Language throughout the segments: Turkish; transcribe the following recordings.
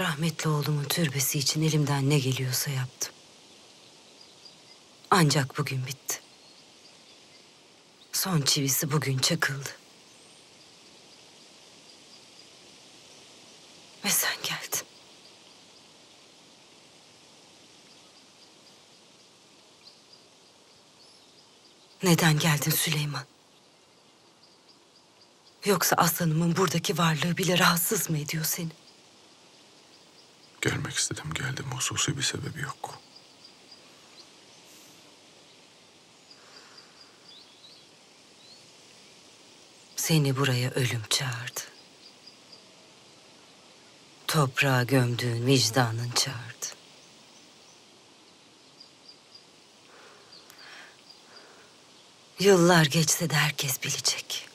Rahmetli oğlumun türbesi için elimden ne geliyorsa yaptım. Ancak bugün bitti. Son çivisi bugün çakıldı. Ve sen geldin. Neden geldin Süleyman? Yoksa aslanımın buradaki varlığı bile rahatsız mı ediyor seni? Gelmek istedim geldim. Hususi bir sebebi yok. Seni buraya ölüm çağırdı. Toprağa gömdüğün vicdanın çağırdı. Yıllar geçse de herkes bilecek.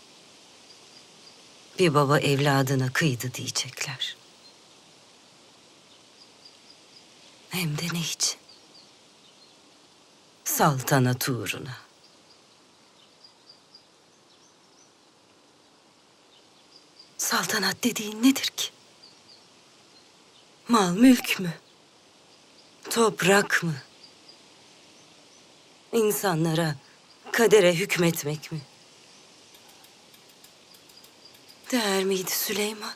Bir baba evladına kıydı diyecekler. Hem de ne için? Saltanat uğruna. Saltanat dediğin nedir ki? Mal mülk mü? Toprak mı? İnsanlara, kadere hükmetmek mi? Değer miydi Süleyman?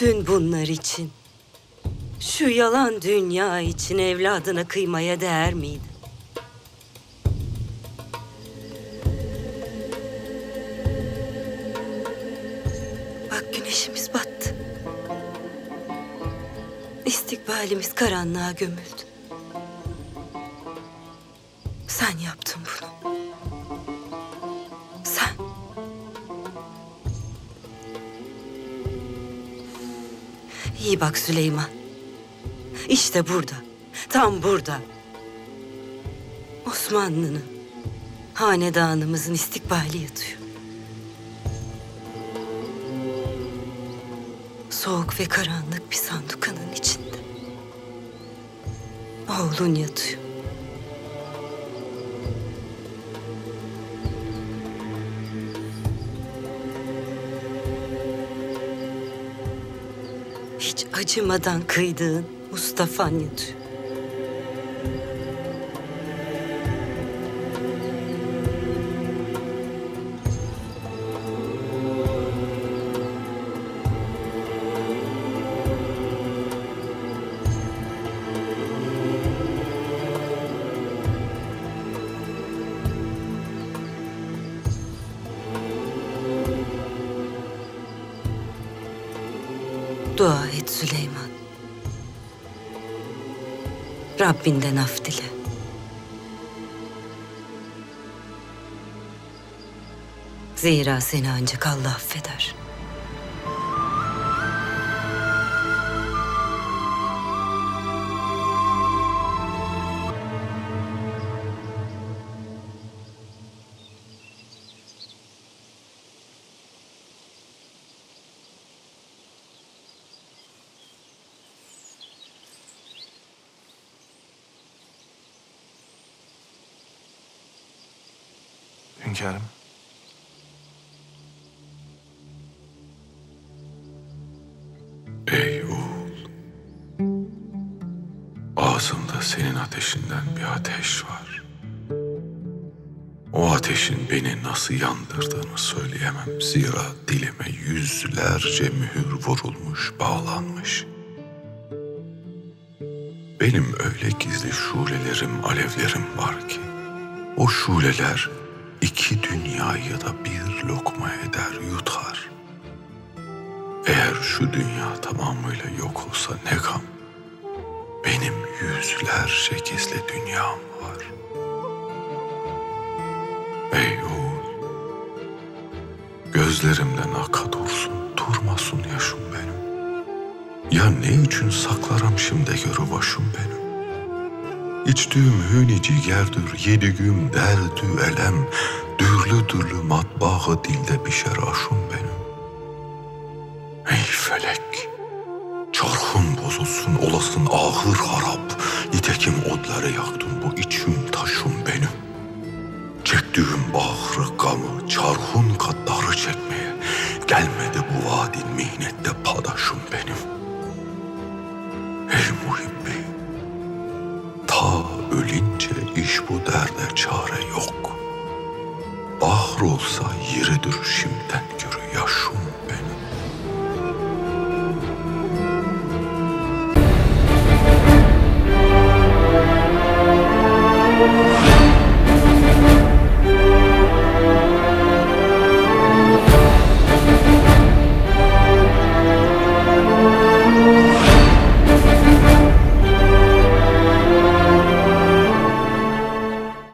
Bütün bunlar için, şu yalan dünya için evladına kıymaya değer miydi? Bak güneşimiz battı. İstikbalimiz karanlığa gömüldü. İyi bak Süleyman. İşte burada. Tam burada. Osmanlı'nın, hanedanımızın istikbali yatıyor. Soğuk ve karanlık bir sandukanın içinde. Oğlun yatıyor. Acımadan kıydığın Mustafa'n yatıyor. Dua et Süleyman. Rabbinden af dile. Zira seni ancak Allah affeder. Hünkârım. Ey oğul. Ağzımda senin ateşinden bir ateş var. O ateşin beni nasıl yandırdığını söyleyemem. Zira dilime yüzlerce mühür vurulmuş, bağlanmış. Benim öyle gizli şulelerim, alevlerim var ki... ...o şuleler iki dünyayı da bir lokma eder, yutar. Eğer şu dünya tamamıyla yok olsa ne gam. Benim yüzlerce gizli dünyam var. Ey oğul. Gözlerimden aka dursun, durmasın yaşım benim. Ya ne için saklarım şimdi görü başım benim? İçtüğüm hüni cigerdir, yedigüm derdü elem, dürlü dürlü matbağı dilde pişer aşım benim. Ey felek! Çarhın bozulsun olasın ahır harap. Nitekim odları yaktın bu içim taşım benim. Çektiğim bağrı gamı çarhun yeridir şimdiden görü yaşım benim.